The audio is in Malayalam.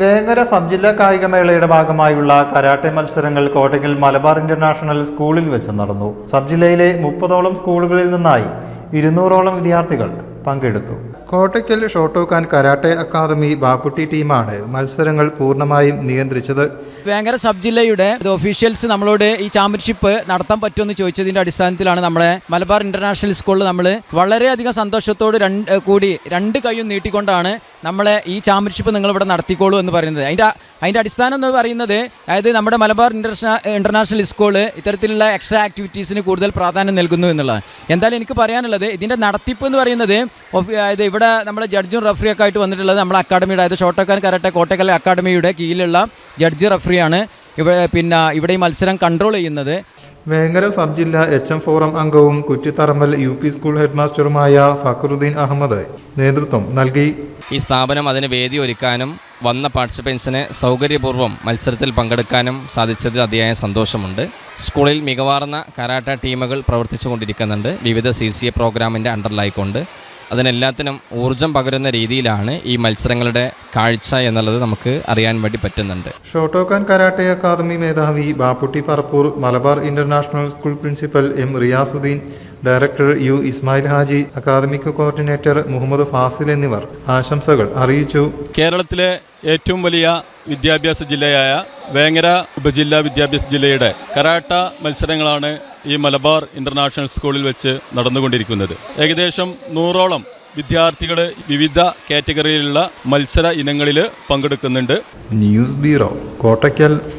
വേങ്ങര സബ് ജില്ലാ കായികമേളയുടെ ഭാഗമായുള്ള കരാട്ടെ മത്സരങ്ങൾ കോട്ടയ്ക്കൽ മലബാർ ഇന്റർനാഷണൽ സ്കൂളിൽ വെച്ച് നടന്നു. സബ് ജില്ലയിലെ മുപ്പതോളം സ്കൂളുകളിൽ നിന്നായി ഇരുന്നൂറോളം വിദ്യാർത്ഥികൾ പങ്കെടുത്തു. Kottakkal Shotokan karate academy Bapputty ടീമാണ് മത്സരങ്ങൾ പൂർണമായും നിയന്ത്രിച്ചത്. വേങ്ങര സബ് ജില്ലയുടെ ഒഫീഷ്യൽസ് നമ്മളോട് ഈ ചാമ്പ്യൻഷിപ്പ് നടത്താൻ പറ്റുമെന്ന് ചോദിച്ചതിന്റെ അടിസ്ഥാനത്തിലാണ് നമ്മളെ മലബാർ ഇന്റർനാഷണൽ സ്കൂളിൽ നമ്മൾ വളരെയധികം സന്തോഷത്തോട് രണ്ട് കൂടി രണ്ട് കൈയും നീട്ടിക്കൊണ്ടാണ് നമ്മളെ ഈ ചാമ്പ്യൻഷിപ്പ് നിങ്ങളിവിടെ നടത്തിക്കോളൂ എന്ന് പറയുന്നത്. അതിന്റെ അതിന്റെ അടിസ്ഥാനം എന്ന് പറയുന്നത് അതായത് നമ്മുടെ മലബാർ ഇന്റർനാ ഇന്റർനാഷണൽ സ്കൂൾ ഇത്തരത്തിലുള്ള എക്സ്ട്രാ ആക്ടിവിറ്റീസിന് കൂടുതൽ പ്രാധാന്യം നൽകുന്നു എന്നുള്ളത് എന്തായാലും എനിക്ക് പറയാനുള്ളത് ഇതിന്റെ നടത്തിപ്പ് എന്ന് പറയുന്നത് അതായത് ഇവിടെ നമ്മുടെ ജഡ്ജും റഫറിയൊക്കെ ആയിട്ട് വന്നിട്ടുള്ളത് നമ്മുടെ അക്കാഡമിയുടെ അതായത് ഷോട്ടോക്കാൻ കരാട്ടെ കോട്ടക്കൽ അക്കാഡമിയുടെ കീഴിലുള്ള ജഡ്ജി റഫറിയാണ് ഇവിടെ പിന്നെ ഇവിടെ ഈ മത്സരം കൺട്രോൾ ചെയ്യുന്നത്. വേങ്ങര സബ് ജില്ലാ എച്ച് എം ഫോറം അംഗവും കുറ്റിത്തറമ്പൽ യു പി സ്കൂൾ ഹെഡ്മാസ്റ്ററുമായ ഫക്രുദ്ദീൻ അഹമ്മദ് നേതൃത്വം നൽകി. ഈ സ്ഥാപനം അതിന് വേദി ഒരുക്കാനും വന്ന പാർട്ടിസിപ്പൻസിന് സൗകര്യപൂർവം മത്സരത്തിൽ പങ്കെടുക്കാനും സാധിച്ചതിൽ അതിയായ സന്തോഷമുണ്ട്. സ്കൂളിൽ മികവാർന്ന കരാട്ട ടീമുകൾ പ്രവർത്തിച്ചുകൊണ്ടിരിക്കുന്നുണ്ട്. വിവിധ സി സി എ പ്രോഗ്രാമിന്റെ അണ്ടറിലായിക്കൊണ്ട് അതിനെല്ലാത്തിനും ഊർജം പകരുന്ന രീതിയിലാണ് ഈ മത്സരങ്ങളുടെ കാഴ്ച എന്നുള്ളത് നമുക്ക് അറിയാൻ വേണ്ടി പറ്റുന്നുണ്ട്. ഷോട്ടോക്കാൻ കരാട്ടെ അക്കാദമി മേധാവി Bapputty Parappur Malabar international school principal M Riyasudheen director U Ismail Haji academic coordinator Muhammad Fasil എന്നിവർ ആശംസകൾ അറിയിച്ചു. കേരളത്തിലെ ഏറ്റവും വലിയ വിദ്യാഭ്യാസ ജില്ലയായ വേങ്ങര ഉപജില്ലാ വിദ്യാഭ്യാസ ജില്ലയുടെ കരാട്ട മത്സരങ്ങളാണ് ഈ മലബാർ ഇന്റർനാഷണൽ സ്കൂളിൽ വെച്ച് നടന്നുകൊണ്ടിരിക്കുന്നത്. ഏകദേശം നൂറോളം വിദ്യാർത്ഥികൾ വിവിധ കാറ്റഗറിയിലുള്ള മത്സര ഇനങ്ങളിൽ പങ്കെടുക്കുന്നുണ്ട്. News bureau Kottakkal.